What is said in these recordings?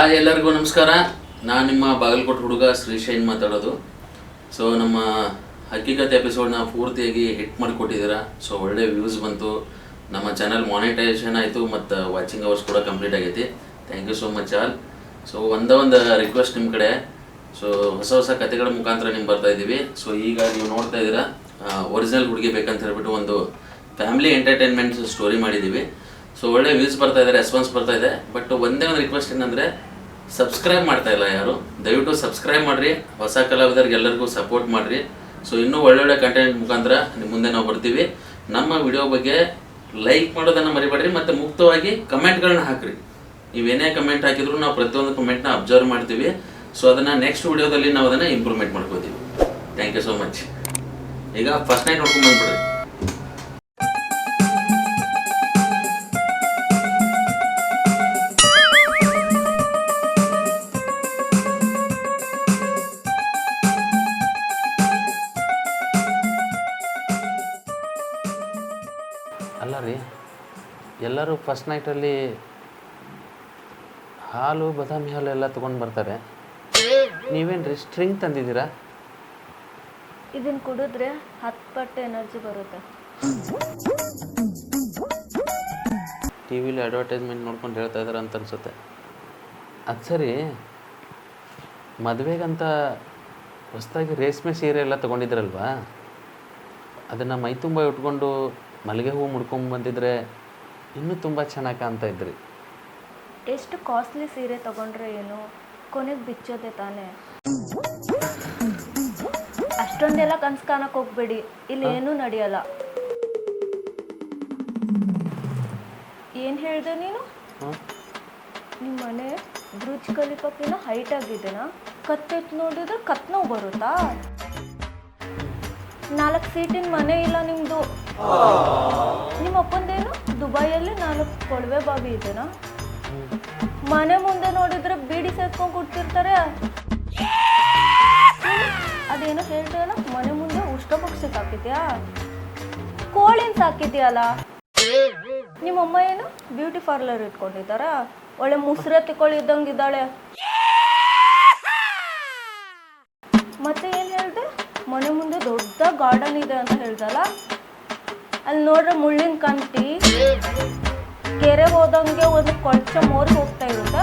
Hi ಎಲ್ಲರಿಗೂ ನಮಸ್ಕಾರ. ನಾನು ನಿಮ್ಮ ಬಾಗಲಕೋಟೆ ಹುಡುಗ ಶ್ರೀಶೈನ್ ಮಾತಾಡೋದು. ಸೊ ನಮ್ಮ ಹಕ್ಕಿಕತೆ ಎಪಿಸೋಡ್ನ ಪೂರ್ತಿಯಾಗಿ ಹಿಟ್ ಮಾಡಿಕೊಟ್ಟಿದ್ದೀರಾ. ಸೊ ಒಳ್ಳೆ ವ್ಯೂಸ್ ಬಂತು. ನಮ್ಮ ಚಾನಲ್ ಮಾನಿಟೈಸೇಷನ್ ಆಯಿತು ಮತ್ತು ವಾಚಿಂಗ್ ಅವರ್ಸ್ ಕೂಡ ಕಂಪ್ಲೀಟ್ ಆಗೈತಿ. Thank you so much also ಒಂದೇ ಒಂದು ರಿಕ್ವೆಸ್ಟ್ ನಿಮ್ಮ ಕಡೆ. ಸೊ ಹೊಸ ಹೊಸ ಕತೆಗಳ ಮುಖಾಂತರ ನಿಮ್ಗೆ ಬರ್ತಾ ಇದ್ದೀವಿ. ಸೊ ಈಗ ನೀವು ನೋಡ್ತಾ ಇದ್ದೀರಾ. ಒರಿಜಿನಲ್ ಹುಡುಗಿ ಬೇಕಂತ ಹೇಳ್ಬಿಟ್ಟು ಒಂದು ಫ್ಯಾಮಿಲಿ ಎಂಟರ್ಟೈನ್ಮೆಂಟ್ ಸ್ಟೋರಿ ಮಾಡಿದ್ದೀವಿ. ಸೊ ಒಳ್ಳೆ ವ್ಯೂಸ್ ಬರ್ತಾ ಇದೆ ರೆಸ್ಪಾನ್ಸ್ ಬರ್ತಾ ಇದೆ. ಬಟ್ ಒಂದೇ ಒಂದು ರಿಕ್ವೆಸ್ಟ್ ಏನಂದರೆ ಸಬ್ಸ್ಕ್ರೈಬ್ ಮಾಡ್ತಾ ಇಲ್ಲ ಯಾರು? ದಯವಿಟ್ಟು ಸಬ್ಸ್ಕ್ರೈಬ್ ಮಾಡಿರಿ. ಹೊಸ ಕಲಾವಿದರಿಗೆ ಎಲ್ಲರಿಗೂ ಸಪೋರ್ಟ್ ಮಾಡಿರಿ. ಸೊ ಇನ್ನೂ ಒಳ್ಳೊಳ್ಳೆ ಕಂಟೆಂಟ್ ಮುಖಾಂತರ ನಿಮ್ಮ ಮುಂದೆ ನಾವು ಬರ್ತೀವಿ. ನಮ್ಮ ವಿಡಿಯೋ ಬಗ್ಗೆ ಲೈಕ್ ಮಾಡೋದನ್ನು ಮರಿಬೇಡ್ರಿ ಮತ್ತು ಮುಕ್ತವಾಗಿ ಕಮೆಂಟ್ಗಳನ್ನ ಹಾಕ್ರಿ. ನೀವೇನೇ ಕಮೆಂಟ್ ಹಾಕಿದ್ರು ನಾವು ಪ್ರತಿಯೊಂದು ಕಮೆಂಟ್ನ ಅಬ್ಸರ್ವ್ ಮಾಡ್ತೀವಿ. ಸೊ ಅದನ್ನು ನೆಕ್ಸ್ಟ್ ವಿಡಿಯೋದಲ್ಲಿ ನಾವು ಅದನ್ನು ಇಂಪ್ರೂವ್ಮೆಂಟ್ ಮಾಡ್ಕೋತೀವಿ. ಥ್ಯಾಂಕ್ ಯು ಸೋ ಮಚ್ ಈಗ ಫಸ್ಟ್ ನೈಟ್ ನೋಡ್ಕೊಂಡು ಬಂದ್ಬಿಡ್ರಿ. ಫಸ್ಟ್ ನೈಟಲ್ಲಿ ಹಾಲು ಬಾದಾಮಿ ಹಾಲು ಎಲ್ಲ ತಗೊಂಡು ಬರ್ತಾರೆ. ನೀವೇನು ರೀ ಸ್ಟ್ರಿಂಗ್ ತಂದಿದ್ದೀರಾ? ಇದನ್ನ ಕುಡಿದ್ರೆ ಹತ್ತು ಪಟ್ಟು ಎನರ್ಜಿ ಬರುತ್ತೆ. ಟಿ ವಿಲಿ ಅಡ್ವರ್ಟೈಸ್ಮೆಂಟ್ ನೋಡ್ಕೊಂಡು ಹೇಳ್ತಾ ಇದ್ದಾರೆ ಅಂತ ಅನ್ಸುತ್ತೆ. ಅದು ಸರಿ ಮದುವೆಗಂತ ಹೊಸದಾಗಿ ರೇಷ್ಮೆ ಸೀರೆ ಎಲ್ಲ ತೊಗೊಂಡಿದ್ರಲ್ವಾ? ಅದನ್ನು ಮೈ ತುಂಬ ಇಟ್ಕೊಂಡು ಮಲ್ಲಿಗೆ ಹೂವು ಮುಡ್ಕೊಂಡು ಬಂದಿದ್ರೆ ಇನ್ನೂ ತುಂಬ ಚೆನ್ನಾಗಿ ಕಾಣ್ತಾ ಇದ್ರಿ. ಎಷ್ಟು ಕಾಸ್ಟ್ಲಿ ಸೀರೆ ತಗೊಂಡ್ರೆ ಏನು? ಕೊನೆಗೆ ಬಿಚ್ಚೋದೆ ತಾನೇ. ಅಷ್ಟೊಂದೆಲ್ಲ ಕನ್ಸ್ ಕಾಣಕ್ಕೆ ಹೋಗ್ಬೇಡಿ. ಇಲ್ಲಿ ಏನೂ ನಡೆಯಲ್ಲ. ಏನು ಹೇಳ್ದೆ ನೀನು? ಹಾಂ? ನಿಮ್ಮ ಮನೆ ಬ್ರಿಡ್ಜ್ ಕಲಿಪಕ್ಕಿನ ಹೈಟ್ ಆಗಿದೆನಾ? ಕತ್ತೆತ್ ನೋಡಿದ್ರೆ ಕತ್ನೋ ನೋವು ಬರುತ್ತಾ? ನಾಲ್ಕು ಸೀಟಿನ ಮನೆ ಇಲ್ಲ ನಿಮ್ಮದು ನಿಮ್ಮ ಅಪ್ಪಂದೇನು? ದುಬೈಯಲ್ಲಿ ನಾಲ್ಕು ಕೊಳವೆ ಬಾವಿ ಇದೆನಾ? ಮನೆ ಮುಂದೆ ನೋಡಿದ್ರೆ ಬೀಡಿ ಸೇರ್ಕೊಂಡು ಕೊಡ್ತಿರ್ತಾರೆ ಅದೇನೋ ಹೇಳ್ತೀಯಲ್ಲ ಮನೆ ಮುಂದೆ ಉಷ್ಟ ಪಕ್ಷಿ ಸಾಕಿದ್ಯಾ? ಕೋಳಿನ ಸಾಕಿದ್ಯಲ್ಲ? ನಿಮ್ಮಮ್ಮ ಏನು? ಬ್ಯೂಟಿ ಪಾರ್ಲರ್ ಇಟ್ಕೊಂಡಿದ್ದಾರ? ಒಳ್ಳೆ ಮುಸ್ರೆ ಇದ್ದಾಳೆ. ಮತ್ತೆ ಏನು ಹೇಳ್ದೆ? ಮನೆ ಮುಂದೆ ದೊಡ್ಡ ಗಾರ್ಡನ್ ಇದೆ ಅಂತ ಹೇಳ್ದಲ್ಲ? ಅಲ್ಲಿ ನೋಡ್ರೆ ಮುಳ್ಳಿನ ಕಂತಿ ಕೆರೆ ಹೋದಂಗೆ ಒಂದು ಕೊಳಚ ಮೋರಿ ಹೋಗ್ತಾ ಇರುತ್ತೆ.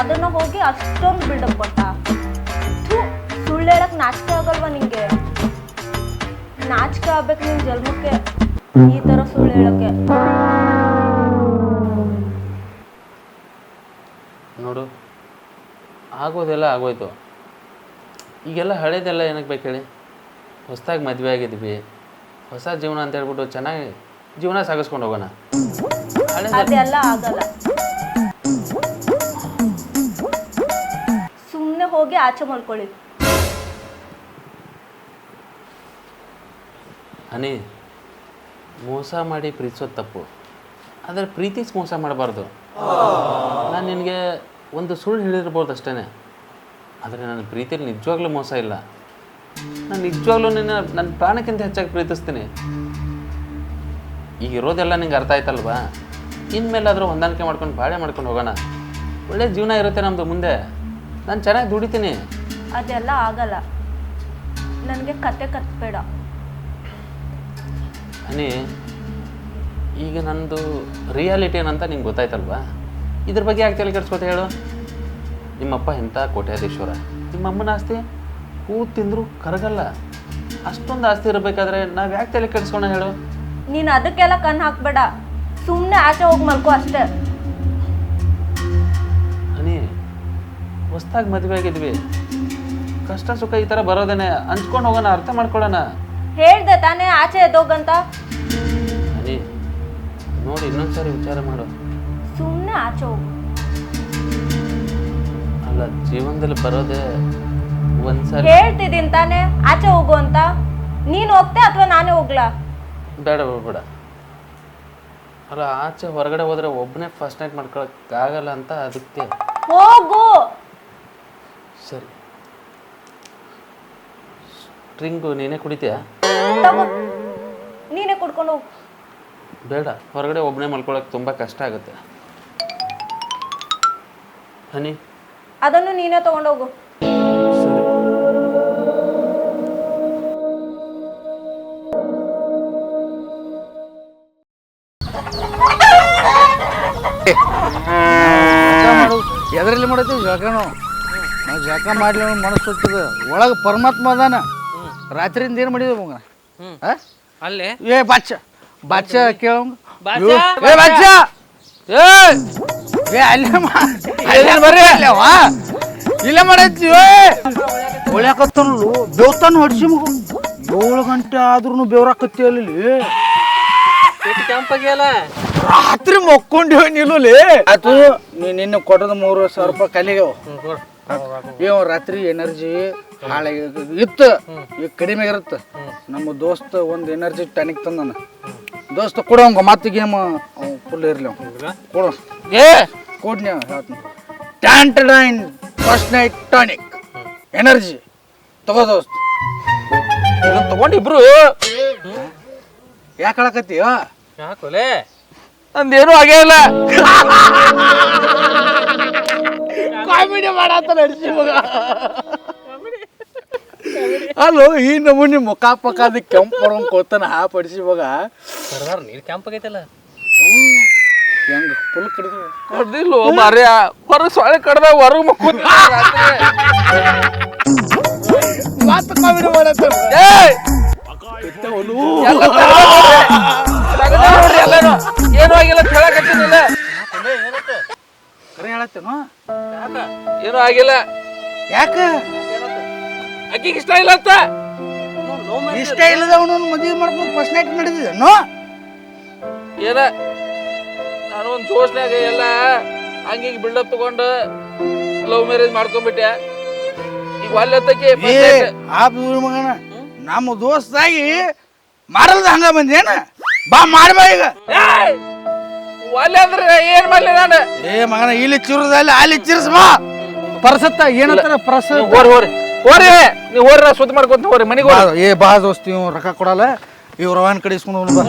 ಅದನ್ನ ಹೋಗಿ ಅಷ್ಟೊಂದು ಬಿಲ್ಡಪ್ ಕೊಟ್ಟ. ಸುಳ್ಳು ಹೇಳಕ್ ನಾಚಿಕೆ ಆಗಲ್ವಾ ನಿಂಗೆ? ನಾಚಿಕೆ ಆಗ್ಬೇಕು ನಿನ್ ಜನ್ಮಕ್ಕೆ, ಈ ತರ ಸುಳ್ಳು ಹೇಳಕ್ಕೆ. ನೋಡು, ಆಗೋದೆಲ್ಲ ಆಗೋಯ್ತು. ಈಗೆಲ್ಲ ಹಳೇದೆಲ್ಲ ಏನಕ್ಕೆ ಬೇಕು ಹೇಳಿ? ಹೊಸ್ದಾಗಿ ಮದುವೆ ಆಗಿದ್ವಿ. ಹೊಸ ಜೀವನ ಅಂತ ಹೇಳ್ಬಿಟ್ಟು ಚೆನ್ನಾಗಿ ಜೀವನ ಸಾಗಿಸ್ಕೊಂಡು ಹೋಗೋಣ. ಅದೆಲ್ಲ ಆಗಲ್ಲ. ಸುಮ್ಮನೆ ಹೋಗಿ ಆಚೆ ಮಾಡ್ಕೊಳ್ಳಿ ಅನಿ ಮೋಸ ಮಾಡಿ ಪ್ರೀತಿಸೋದು ತಪ್ಪು. ಆದರೆ ಪ್ರೀತಿಸಿ ಮೋಸ ಮಾಡಬಾರ್ದು. ನಾನು ನಿನಗೆ ಒಂದು ಸುಳ್ಳು ಹೇಳಿರ್ಬೋದು ಅಷ್ಟೇ ಆದರೆ ನನ್ನ ಪ್ರೀತಿಯಲ್ಲಿ ನಿಜವಾಗ್ಲೂ ಮೋಸ ಇಲ್ಲ. ನಾನು ನಿಜವಾಗ್ಲೂ ನಿನ್ನ ನನ್ನ ಪ್ರಾಣಕ್ಕಿಂತ ಹೆಚ್ಚಾಗಿ ಪ್ರೀತಿಸ್ತೀನಿ. ಈಗ ಇರೋದೆಲ್ಲ ನಿಂಗೆ ಅರ್ಥ ಆಯ್ತಲ್ವಾ? ಇನ್ಮೇಲಾದರೂ ಹೊಂದಾಣಿಕೆ ಮಾಡ್ಕೊಂಡು ಬಾಳೆ ಮಾಡ್ಕೊಂಡು ಹೋಗೋಣ. ಒಳ್ಳೆ ಜೀವನ ಇರುತ್ತೆ ನಮ್ಮದು ಮುಂದೆ. ನಾನು ಚೆನ್ನಾಗಿ ದುಡಿತೀನಿ. ಅದೆಲ್ಲ ಆಗಲ್ಲ. ನನಗೆ ಕತೆ ಕತ್ಬೇಡ. ಅನಿ ಈಗ ನಂದು ರಿಯಾಲಿಟಿ ಏನಂತ ನಿಂಗೆ ಗೊತ್ತಾಯ್ತಲ್ವಾ? ಇದ್ರ ಬಗ್ಗೆ ಯಾಕೆ ತಲೆ ಕೆಡ್ಸ್ಕೊತ ಹೇಳು? ನಿಮ್ಮಪ್ಪ ಎಂಥ ಕೋಟ್ಯಾಧೀಶ್ವರ. ನಿಮ್ಮಮ್ಮನ ಆಸ್ತಿ? ಹೂ ತಿಂದರೂ ಕರಗಲ್ಲ. ಅಷ್ಟೊಂದು ಆಸ್ತಿ ಇರಬೇಕಾದ್ರೆ ನಾವು ಯಾಕೆ ತಲೆ ಕೆಡಿಸ್ಕೊಂಡು ಹೇಳು? ನೀನು ಅದಕ್ಕೆಲ್ಲ ಕಣ್ಣು ಹಾಕ್ಬೇಡ. ಸುಮ್ಮನೆ ಆಚೆ ಹೋಗಿ ಮಲ್ಕೋ ಅಷ್ಟೇ. ಅನಿ ಹೊಸ್ದಾಗಿ ಮದುವೆ ಆಗಿದ್ವಿ. ಕಷ್ಟ ಸುಖ ಈ ಥರ ಬರೋದೇನೆ ಹಂಚ್ಕೊಂಡು ಹೋಗೋಣ ಅರ್ಥ ಮಾಡ್ಕೊಳ್ಳೋಣ. ಹೇಳ್ದೆ ತಾನೇ ಆಚೆ ಎದ್ದೋಗಂತ. ಹನಿ ನೋಡಿ ಇನ್ನೊಂದ್ಸರಿ ವಿಚಾರ ಮಾಡು. ಸುಮ್ಮನೆ ಆಚೆ ಹೋಗು. ಅಲ್ಲ ಜೀವನದಲ್ಲಿ ಬರೋದೇ ಒಂದ್ಸರಿ ಹೇಳ್ತಿದ್ದೀನಿ ತಾನೇ ಆಚೆ ಹೋಗು ಅಂತ. ನೀನು ಹೋಗ್ತೆ ಅಥವಾ ನಾನೇ ಹೋಗ್ಲಾ? ಬೇಡ ಬೇಡ, ಬೇಡ. ಅಲ್ಲ ಆಚೆ ಹೊರಗಡೆ ಹೋದ್ರೆ ಒಬ್ಬನೇ ಫಸ್ಟ್ ನೈಟ್ ಮಾಡ್ಕೊಳಕ್ಕಾಗಲ್ಲ ಅಂತ ಅದಕ್ಕೆ ಹೋಗು. ಸರಿ. ಡ್ರಿಂಕು ನೀನೇ ಕುಡಿತೀಯಾ? ತಗೋ. ನೀನೇ ಕುಡ್ಕೊಂಡು ಹೋಗು. ಬೇಡ ಹೊರಗಡೆ ಒಬ್ಬನೇ ಮಲ್ಕೊಳಕ್ ತುಂಬಾ ಕಷ್ಟ ಆಗುತ್ತೆ. ಹನಿ. ಅದನ್ನು ನೀನೇ ತಗೊಂಡೋಗು. ಜಳಕ ನಾವು ಜಳಕ ಮಾಡ್ಲಿ ಅನ್ನೋ ಮನಸ್ಸು ಹುಟ್ಟದ. ಒಳಗೆ ಪರಮಾತ್ಮ ಅದಾನ. ರಾತ್ರಿಯಿಂದ ಏನು ಮಾಡಿದ್ವಿ ಮಗ? ಅಲ್ಲೇ? ಏ ಬಾಚ. ಬಾಚ ಕೇಳ ಬಚ್ಚ ಏ ಬಾಚ. ಏ ಏ ಅಲ್ಲೇ ಮಾ ಅಲ್ಲೇ ಬರ್ರಿ. ಅಲ್ಲೇವಾ ಇಲ್ಲೇ ಮಾಡತ್ತಿ ಒಳ್ಯಾಕತ್ತನಲ್ಲು ಬೆವ್ತಾನ ಹೊಡ್ಸಿ ಮಗು. ಏಳು ಗಂಟೆ ಆದ್ರೂ ಬೆವ್ರಾಕತ್ತಿ ಅಲ್ಲಿ. ರಾತ್ರಿ ಮಕ್ಕೊಂಡಿ ನಿಲ್ಲುಲಿ? ಆತು ನಿನ್ನ ನಿನ್ನೆ ಕೊಟ್ಟದ ಮೂರು ಸಾವಿರ ರೂಪಾಯಿ ಕಲಿಗೆವು. ಇವ್ ರಾತ್ರಿ ಎನರ್ಜಿ ಹಾಳೆ ಇತ್ತು ಈಗ ಕಡಿಮೆ ಇರುತ್ತೆ ನಮ್ಮ ದೋಸ್ತ ಒಂದು ಎನರ್ಜಿ ಟಾನಿಕ್ ತಂದನ. ದೋಸ್ತ ಕೊಡೋಂಗ ಮತ್ತೆ ಗೇಮ್ ಫುಲ್ ಇರ್ಲಿ ಅವ ಕೊಡು. ಏ! ಕೊಡ್ನಿ ಹೇಳ್ತೀನಿ. ಟ್ಯಾಂಟಡೈನ್ ಫಸ್ಟ್ ನೈಟ್ ಟಾನಿಕ್ ಎನರ್ಜಿ ತಗೋ ದೋಸ್ತ. ತಗೊಂಡಿಬ್ರು? ತಗೊಂಡು ಇಬ್ರು ಯಾಕೆ ಹೇಳಕತ್ತೀಯ ಯಾಕೋಲೆ ನಂದೇನು ಆಗೇ ಇಲ್ಲ. ಕಾಮಿಡಿ ಮಾಡತ್ತ ನಡೆಸಿ ಮಗ ಅಲ್ಲೋ ಈ ನಮೂನಿ ಮುಖ ಪಕ್ಕ ಕೆಂಪು ಬರೋಂಗ್ ಕೊತ್ತನ ಹಾ ಪಡಿಸಿ ಮಗ ಸರ್ದಾರ್ ನೀರ್ ಕೆಂಪಾಗೈತಲ್ಲ ಹೆಂಗ ಫುಲ್ ಕಡಿದು. ಕಡ್ದಿಲ್ಲ ಮಾರ್ಯ ಹೊರ ಸೊಳ್ಳೆ ಕಡ್ದ ಹೊರಗೆ ಮಕ್ಕಳು ಮಾತು ಕಾಮಿಡಿ ಮಾಡತ್ತ. ಏನು ಆಗಿಲ್ಲ ಕೇಳಕತ್ತಿನಿಲ್ಲ ಕರೆ ಹೇಳತ್ತೇನು ಏನೂ ಆಗಿಲ್ಲ. ಯಾಕ? ಅಕ್ಕಿಗೆ ಇಷ್ಟ ಇಲ್ಲ ಅಂತ. ಇಷ್ಟ ಇಲ್ಲದವನು ಮದುವೆ ಮಾಡ್ಕೊಂಡು ಫಸ್ಟ್ ನೈಟ್ ನಡೆದಿದ್ದೇನು ಏನ? ನಾನು ಒಂದು ಜೋಶ್ನಾಗ ಎಲ್ಲ ಹಂಗಿಗೆ ಬಿಲ್ಡಪ್ ತಗೊಂಡು ಲವ್ ಮ್ಯಾರೇಜ್ ಮಾಡ್ಕೊಂಡ್ಬಿಟ್ಟೆ. ಈಗ ಒಲ್ಲೆತ್ತಕ್ಕೆ ಏ ಆ ಬೂರ್ ಮಗನ. ನಮ್ಮ ದೋಸ್ತಾಗಿ ಮಾಡಲ್ದ ಹಂಗ ಬಂದೇನ? ಬಾ ಮಾಡ್ಬಾ ಈಗ. ಒಲ್ಲೆ ಅಂದ್ರೆ ಏನ್ ಮಾಡ್ಲಿ ನಾನು? ಏ ಮಗನ ಇಲ್ಲಿ ಚಿರುದಲ್ಲಿ ಅಲ್ಲಿ ಚಿರ್ಸ್ ಬಾ. ಪರಸತ್ತ ಏನಂತಾರ ಪರಸ ನೀವು ಹೋರಿ ಹೋರಿ. ಹೋರಿ ನೀವು ಹೋರಿ ನಾ ಸುದ್ದಿ ಮಾಡ್ಕೊಂತ ಹೋರಿ ಮನೆಗೆ ಏ ಬಾ ದೋಸ್ತಿ ಇವ್ ರೊಕ್ಕ ಕೊಡಲ್ಲ. ಇವ್ರ ರವಾನ್ ಕಡೆ ಇಸ್ಕೊಂಡು ಬಾ.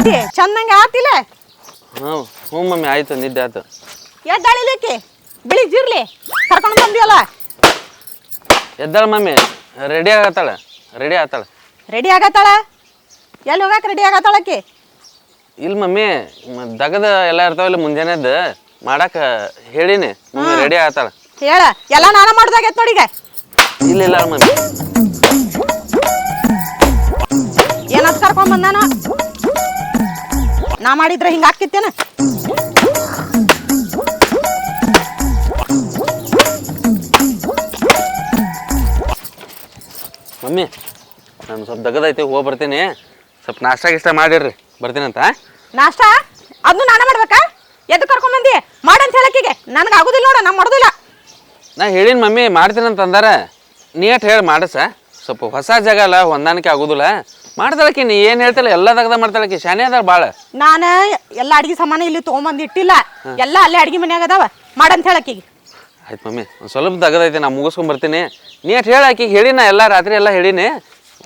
ನಿದ್ದೆ ಚಂದಂಗೆ ಆತಿಲ್ಲ ಹ್ಞೂ ಹ್ಞೂ ಮಮ್ಮಿ ಆಯ್ತು ನಿದ್ದೆ ಆಯ್ತು ಎದ್ದಾಳಿಲಿಕ್ಕೆ ಬಿಳಿ ಜಿರ್ಲಿ? ಕರ್ಕೊಂಡು ಬಂದಿಯಲ್ಲ? ಎದ್ದಾಳ ಮಮ್ಮಿ ರೆಡಿ ಆಗತ್ತಾಳ? ರೆಡಿ ಆತಾಳ. ರೆಡಿ ಆಗತ್ತಾಳ? ಎಲ್ಲಿ ಹೋಗಕ್ಕೆ ರೆಡಿ ಆಗತ್ತಾಳಕ್ಕೆ ಇಲ್ಲ ಮಮ್ಮಿ ಮ- ದಗದ ಎಲ್ಲ ಇರ್ತಾವಲ್ಲ ಮುಂಜಾನೆದ್ದು ಮಾಡಾಕ ಹೇಳಿನಿ. ಮಮ್ಮಿ ರೆಡಿ ಆಗತ್ತಾಳ. ಹೇಳ ಎಲ್ಲ ನಾನು ಮಾಡ್ದಾಗೈತ್ ನೋಡಿ ಈಗ. ಇಲ್ಲ ಇಲ್ಲ ಮಮ್ಮಿ. ಏನಾದ್ರು ಕರ್ಕೊಂಡ್ ಬಂದಾನ? ನಾ ಮಾಡಿದ್ರೆ ಹಿಂಗೆ ಆಕಿತ್ತೇನ ಮಮ್ಮಿ ನಾನು ಸ್ವಲ್ಪ ದಗದೈತಿ ಹೋಗಿ ಬರ್ತೀನಿ. ಸ್ವಲ್ಪ ನಾಷ್ಟ ಗಿಷ್ಟ ಮಾಡಿರ್ರಿ ಬರ್ತೀನಂತ ನಾಷ್ಟ? ಅದನ್ನು ನಾನೇ ಮಾಡ್ಬೇಕಾ? ಎದ್ದು ಕರ್ಕೊಂಡ್ ಬಂದಿ? ಮಾಡಂತ ಹೇಳಕ್ಕಿಗೆ ನನಗೆ ಆಗುದಿಲ್ಲ ನೋಡ ನಾ ಮಾಡೋದಿಲ್ಲ. ನಾ ಹೇಳಿನ ಮಮ್ಮಿ ಮಾಡ್ತೀನಂತ ಅಂದಾರ ನೀಟ್ ಹೇಳಿ ಮಾಡಸ. ಸ್ವಲ್ಪ ಹೊಸ ಜಾಗ ಅಲ್ಲ ಹೊಂದಾಣಿಕೆ ಆಗುದಿಲ್ಲ. ಮಾಡ್ತಾಳಕಿ ನೀ ಏನ್ ಹೇಳ್ತಾಳ ಎಲ್ಲ ದಗದ ಮಾಡ್ತಾಳಕಿ ಶಾನೆ ಅದಾಳ ಬಾಳ. ನಾನ ಎಲ್ಲ ಅಡಿಗೆ ಸಾಮಾನು ಇಲ್ಲಿ ತೊಗೊಂಬಂದು ಇಟ್ಟಿಲ್ಲ. ಎಲ್ಲ ಅಲ್ಲೇ ಅಡಿಗೆ ಮನ್ಯಾಗ ಅದಾವ. ಮಾಡಂತ ಹೇಳಕ್ಕಿಗೆ ಆಯ್ತು ಮಮ್ಮಿ ಒಂದು ಸ್ವಲ್ಪ ತಗದೈತೆ ನಾ ಮುಗಿಸ್ಕೊಂಡ್ ಬರ್ತೀನಿ. ನೀ ಹೇಳಿ ಆಕಿಗೆ ಹೇಳಿ ನಾ ಎಲ್ಲ ರಾತ್ರಿ ಎಲ್ಲ ಹೇಳಿನಿ.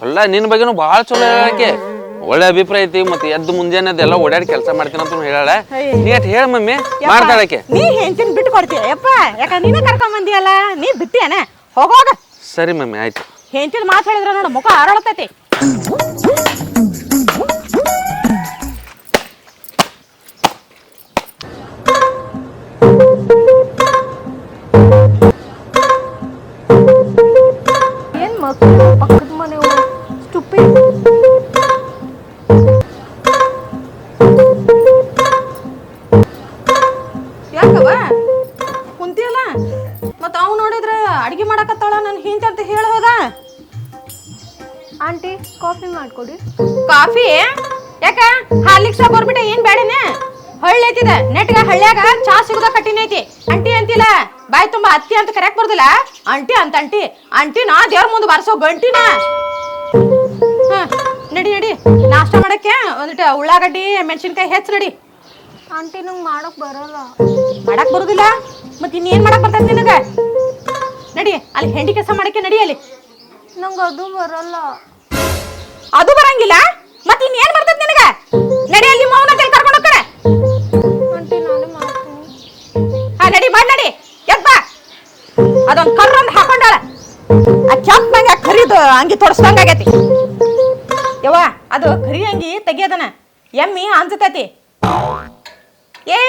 ಎಲ್ಲ ನಿನ್ನ ಬಗ್ಗೆನೂ ಭಾಳ ಚಲೋ ಹೇಳಕ್ಕೆ ಒಳ್ಳೆ ಅಭಿಪ್ರಾಯ ಐತಿ ಮತ್ತೆ ಎದ್ದು ಮುಂಜಾನೆ ಎಲ್ಲ ಓಡಾಡಿ ಕೆಲಸ ಮಾಡ್ತೀನಿ ಅಂತ ಹೇಳಾಳ. ನೀಟ್ ಹೇಳ ಮಮ್ಮಿ ಮಾಡ್ತಾಳಕ್ಕೆ ನೀ ಹೆಂಡತಿನ ಬಿಟ್ಟು ಕೊಡ್ತೀಯ? ಯಪ್ಪ ಯಾಕಂದ್ರೆ ನೀನೇ ಕರ್ಕೊಂಡ್ ಬಂದಿಯಲ್ಲ ನೀ ಬಿಟ್ಟಿಯಾನೆ? ಹೋಗೋಗ ಸರಿ ಮಮ್ಮಿ ಆಯ್ತು. ಹೆಂಚಿನ ಮಾತು ಹೇಳಿದ್ರ ನೋಡು ಮುಖ ಹಾರಾಳತೈತಿ Ooh. Ooh. Ooh. ಕಾಫಿ ಮಾಡ್ಕೊಡಿ ಬರ್ಬಿಟ್ಟ ಏನ್ ಬೇಡನೆ ಹಳ್ಳಿ ಐತಿದ. ನೆಟ್ಗ ಹಳ್ಳ್ಯಾಗ ಚಾ ಸಿಗದ ಕಟ್ಟಿನ ಐತಿ. ಅಂಟಿ ಅಂತಿಲ್ಲ. ಬಾಯ್ ತುಂಬಾ ಅತ್ತಿ ಅಂತ ಕರೆಯಕ್ ಬರ್ದಿಲ್ಲ. ಅಂಟಿ ಅಂತ ಅಂಟಿ. ನಾ ದೇವ್ರ ಮುಂದೆ ಬರ್ಸೋ ಗಂಟಿನ. ನಡಿ ನಡಿ. ನಾಷ್ಟ ಮಾಡಕ್ಕೆ ಒಂದಿಟ್ಟು ಉಳ್ಳಾಗಡ್ಡಿ ಮೆಣಸಿನ್ಕಾಯಿ ಹೆಚ್ಚು ನಡಿ. ಆಂಟಿ ನಂಗೆ ಮಾಡಕ್ ಬರಲ್ಲ. ಮಾಡಕ್ ಬರುದಿಲ್ಲ? ಮತ್ತೆ ಇನ್ನೇನ್ ಮಾಡಕ್ ಬರ್ತೈತಿ ನಿನಗ? ನಡಿ ಅಲ್ಲಿ ಹೆಂಡಿ ಕೆಲಸ ಮಾಡಕ್ಕೆ ನಡಿ ಅಲ್ಲಿ. ನಂಗೆ ಅದು ಬರಲ್ಲ. ಅದು ಬರಂಗಿಲ್ಲ? ಮತ್ ಇನ್ನೇನ್ ಬರ್ತೈತಿ ನಿನಗ? ನಡಿ ಅಲ್ಲಿ ಮೌನ ತೆಲ್ ಕರ್ಕೊಂಡು ಹೋಗ್ತಾರೆ ಹಾ ನಡಿ ಮಾಡ್ ನಡಿ. ಎದ್ ಬಾ. ಅದೊಂದ್ ಕರ್ರೊಂದ್ ಹಾಕೊಂಡಾಳ. ಆ ಕೆಂಪ್ ನಂಗ ಕರಿದು ಅಂಗಿ ತೊಡಸ್ದಂಗ ಆಗೈತಿ. ಯವ್ವ ಅದು ಕರಿ ಅಂಗಿ ತೆಗಿಯೋದನ. ಎಮ್ಮಿ ಅನ್ಸತೈತಿ ಏ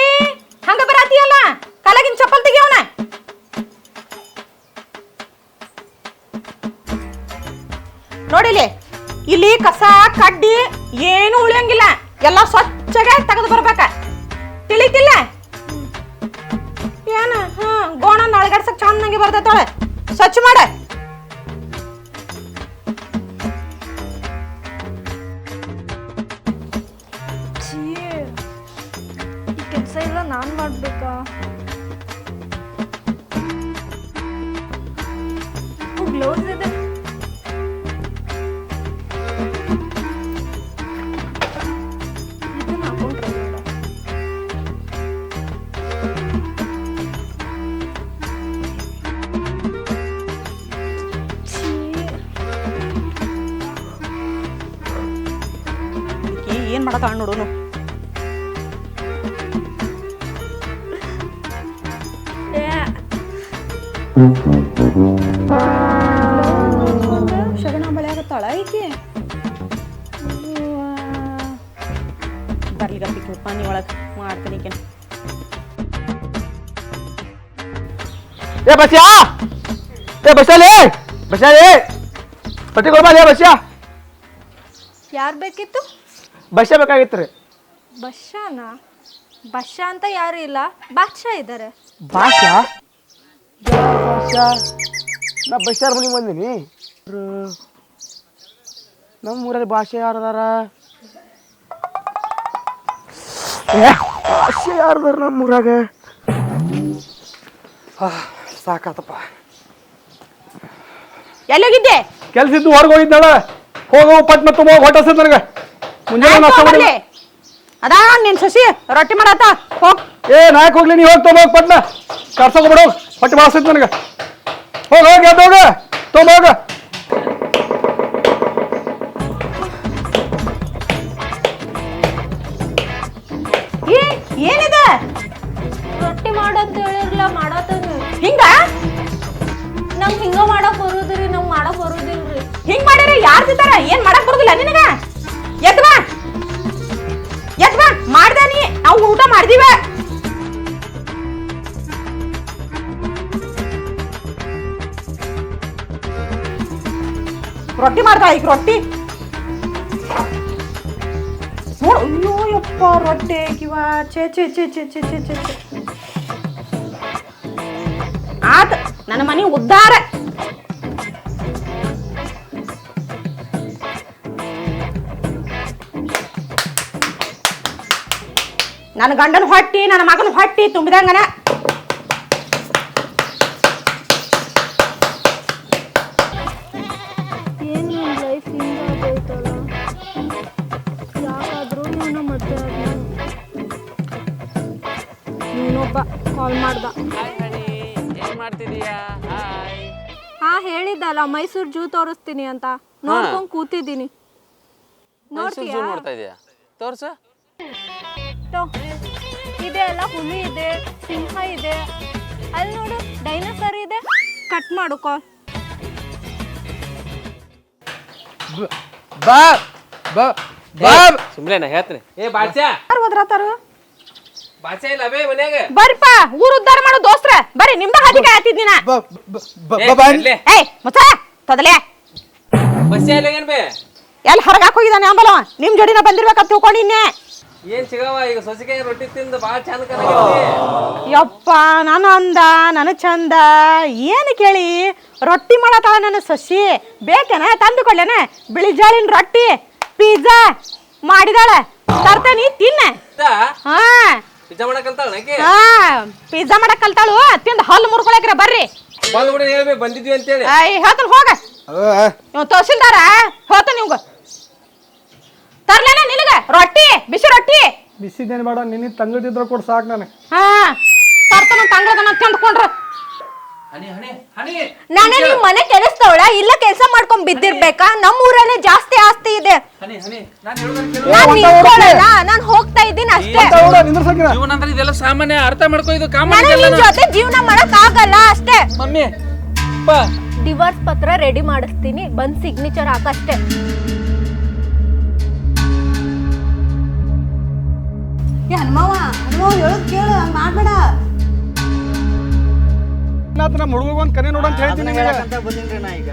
ಈಕಿ ಕಾಣ್ ನೋಡೋನು ಶಗಣ ಬಳೆ ಆಗತ್ತಾಳ ಈಕಿ? ಬರ್ಲಿ ಗಪ್ಪಿಕ್ಕೆ ಪಾನಿ ಒಳಗ್ ಮಾಡ್ತೀನಿ ಈಕಿನ ಏ ಬಸ್ಯಾ? ಏ ಬಸ್ಸಲ್ಲಿ ಬಸ್ಸಲ್ಲಿ ಪಟ್ಟಿ ಬಸ್ಯಾ? ಯಾರು ಬೇಕಿತ್ತು? ಬಸ್ಸೇ ಬೇಕಾಗಿತ್ತು ರೀ. ಬಶ್ಶಾನ ಬಶ್ಶಾ ಅಂತ ಯಾರು ಇಲ್ಲ ಬಾದ್ಶಾ ಇದ್ದಾರೆ. ಭಾಷಾ ಭಾಷಾ ನಾ ಬಸ್ಸಾರ ಮನೆಗೆ ಬಂದೀನಿ. ನಮ್ಮ ಊರಲ್ಲಿ ಭಾಷೆ ಯಾರದಾರ ಏ, ಭಾಷೆ ಯಾರದಾರ ನಮ್ಮ ಊರಾಗ ಆ, ಸಾಕಾತಪ್ಪ. ಎಲ್ಲೋಗಿದ್ದೆ ಕೆಲ್ಸ ಇದ್ದು ಹೊರಗೆ ಹೋಗಿದ್ದಾಳ ಹೋಗೋ ಪಟ್ ಮತ್ತು ಹೋಗಿ ಹೊಟ್ಟಸದ್ ನನಗೆ. ಮುಂಜಾನೆ ನಾಷ್ಟ ಮಾಡಿ ಅದಾ ನಿನ್ ಸಸಿ ರೊಟ್ಟಿ ಮಾಡತ್ತ ಹೋಗ್. ಏ ನಾಯಕ್ ಹೋಗ್ಲಿ ನೀ ಹೋಗಿ ತೊಗೊಂಡೋಗಿ ಪಟ್ನ. ಕರ್ಸೋಗ್ಬಿಡು ಹೊಟ್ಟೆ ಬಾಸ್ತೈತಿ ನನಗೆ. ಹೋಗ ಹೋಗ ಎದ್ದು ಹೋಗ. ತೊಗೊಂಡೋಗ ಏನಿದೆ? ರೊಟ್ಟಿ ಮಾಡಂತ ಹೇಳಿರ್ಲ ಮಾಡತ್ತದ ಹಿಂಗ? ನಂಗೆ ಹಿಂಗ ಮಾಡಕ್ ಬರುದ್ರಿ ನಂಗೆ ಮಾಡಕ್ ಬರುದಿಲ್ರಿ. ಹಿಂಗ್ ಮಾಡಿರ ಯಾರ್ ತಿಂತಾರ? ಏನ್ ಮಾಡಕ್ ಬರುದಿಲ್ಲ ನಿನಗ? ರೊಟ್ಟಿ ಮಾಡ್ತಾಳ ಈಗ ರೊಟ್ಟಿ ನೋಡು ಅಯ್ಯೋ ಯಪ್ಪ ರೊಟ್ಟಿ ಕಿವ ಛೇ ಛೇ ಛೇ ಛೇ ಛೇ ಛೇ ಛೇ ಛೇ ಆತ ನನ್ನ ಮನೆ ಉದ್ಧಾರ ನನ್ನ ಗಂಡನ ಹೊಟ್ಟಿ ನನ್ನ ಮಗನ ಹೊಟ್ಟಿ ತುಂಬಿದಂಗನ ನೀನೊಬ್ಬ ಕಾಲ್ ಮಾಡ್ದ. ಏನ್ ಮಾಡ್ತಿದೀಯಾ? ಹಾಯ್. ಹಾ ಹೇಳಿದ್ದಲ್ಲ ಮೈಸೂರು ಜೂ ತೋರಿಸ್ತೀನಿ ಅಂತ. ನೋಡ್ಕೊಂಡ್ ಕೂತಿದ್ದೀನಿ. ಮೈಸೂರು ಝೂ ನೋಡ್ತಾ ಇದೀಯಾ? ತೋರ್ಸು. ಇದೆ ಅಲ್ಲ ಹುಲಿ ಇದೆ ಸಿಂಹ ಇದೆ. ಅಲ್ಲಿ ನೋಡು ಡೈನೋಸರ್ ಇದೆ. ಕಟ್ ಮಾಡು ಕಾಲ್ ಬಾ ಬಾ ಬಾ ಸುಮ್ನೆ ನಾ ಹೇಳ್ತೀನಿ. ಏ ಬಾಚ್ಯಾ ಯಾರು ಹೋದ್ರತಾರು ಬಾಚ್ಯಾ ಇಲ್ಲ ಬೇ ಮನ್ಯಾಗ. ಬರ್ರಿಪ್ಪ ಊರು ಉದ್ಧಾರ ಮಾಡೋ ದೋಸ್ತ್ರ. ಬರ್ರಿ ನಿಮ್ದ ಹಾದಿಗೆ ಆತಿದ್ದಿನ ಬಾ ಬಾ ಬಾ ಏಯ್ ಮುಚ್ಚ ತೊದಲೆ. ಬಸ್ಯಾ ಇಲ್ಲ ಏನ್ ಬೇ? ಎಲ್ಲಿ ಹೊರಗಾಕ್ ಹೋಗಿದ್ದಾನೆ ಅಂಬಲ? ನಿಮ್ ಜೋಡಿನ ಬಂದಿರ್ಬೇಕಂತ ತಿಳ್ಕೊಂಡಿ ಏನ್ ಸಿಗವ? ಈಗ ಸೊಸೆಗೆ ರೊಟ್ಟಿ ತಿಂದು ಬಾಳ ಚಂದ ಯಪ್ಪ ನಾನು ಅಂದ ನಾನು ಚಂದ. ಏನು ಕೇಳಿ? ರೊಟ್ಟಿ ಮಾಡತ್ತಾಳ ನನ್ನ ಸಸಿ. ಬೇಕೇನ? ತಂದು ಕೊಡ್ಲೇನ. ಬಿಳಿ ಜಾಳಿನ ರೊಟ್ಟಿ ಪಿಜ್ಜಾ ಮಾಡಿದಾಳೆ. ತರ್ತೇನಿ ತಿನ್ನ. ಪಿಜ್ಜಾ ಮಾಡಕಂತಾಳ ಆಕೆ ಹಾ ಪಿಜ್ಜಾ ಮಾಡಕ್ ಕಲ್ತಾಳು. ತಿಂದ ಹಲ್ಲು ಮುರ್ಕೊಳಕ್ರ ಬರ್ರಿ. ಬಂದ್ ಕೂಡ ಹೇಳ್ಬೇಕು ಬಂದಿದ್ವಿ ಅಂತೇಳಿ. ಐ ಹೇಳ್ತಾನ ಹೋಗ. ಇವ್ ತಹಸೀಲ್ದಾರ? ಹೋತ ನಿಮ್ಗ. ತರ್ಲೇನ ನಿನಗ? ರೊಟ್ಟಿ ಬಿಸಿ ರೊಟ್ಟಿ. ಬಿಸಿದೇನು ಬೇಡ ನಿನ್ನ ತಂಗದಿದ್ರ ಕೊಡ್ ಸಾಕ್ ನನಗೆ ಹಾ ತರ್ತಾನ ತಂಗ್ಳದನ ತಿಂದ್ಕೊಂಡ್ರ. ನಾನೇ ನಿಮ್ ಮನೆ ಕೆಲಸದವಳ ಇಲ್ಲ ಕೆಲಸ ಮಾಡ್ಕೊಂಡ್ ಬಿದ್ದಿರ್ಬೇಕಾ? ನಮ್ ಊರಲ್ಲೇ ಜಾಸ್ತಿ ಆಸ್ತಿ ಇದೆ. ಹನಿ ಹನಿ ನಾನು ಹೇಳೋದನ್ನ ನಾನ್ ಹೋಗ್ತಾ ಇದ್ದೀನಿ ಅಷ್ಟೇ. ಜೀವನ ಅಂದ್ರೆ ಇದೆಲ್ಲ ಸಾಮಾನ್ಯ ಅರ್ಥ ಮಾಡ್ಕೊಂಡು ಇದು ಕಾಮನ್ ನನಗೆ ನಿನ್ ಜೊತೆ ಜೀವನ ಮಾಡಕ್ ಆಗಲ್ಲ ಅಷ್ಟೇ. ಮಮ್ಮಿ ಬಾ. ಡಿವೋರ್ಸ್ ಪತ್ರ ರೆಡಿ ಮಾಡಿಸ್ತೀನಿ. ಬಂದ್ ಸಿಗ್ನೇಚರ್ ಹಾಕಷ್ಟೇ ಹನುಮವ್ವ ಹನುಮವ್ವ ಹೇಳೋದ್ ಕೇಳು ಹಂಗ್ ಮಾಡ್ಬೇಡ. ನಮ್ಮ ಹುಡುಗ ಒಂದು ಕನೆ ನೋಡಂತ ಹೇಳ್ತೀನಿ ನಾ ಈಗ.